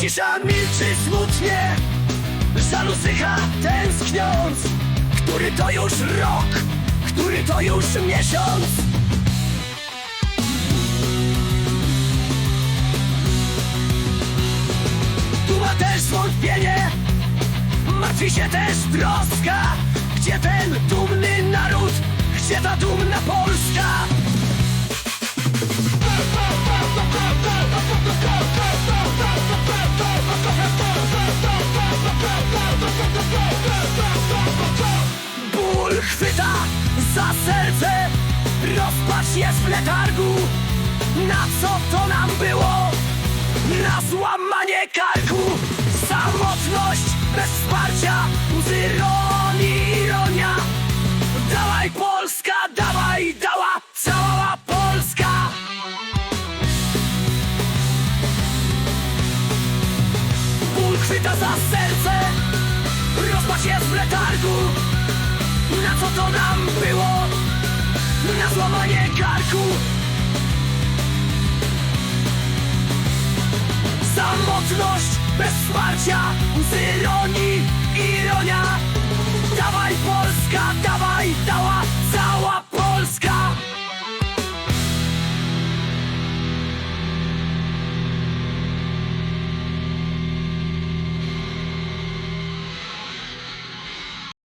Patrzy smutnie Żalu sycha tęskniąc Który to już rok Który to już miesiąc. Tu ma też zwątpienie Martwi się też troska Gdzie ten dumny naród Gdzie ta dumna Polska Ból chwyta za serce Rozpacz jest w letargu. Na co to nam było? Na złamanie karku. Samotność bez wsparcia Łzy ironia. Dawaj Polska, dawaj, dała cała Polska. Ból chwyta za serce letargu Na co to nam było? Na złamanie karku Samotność bez wsparcia Z ironii, ironia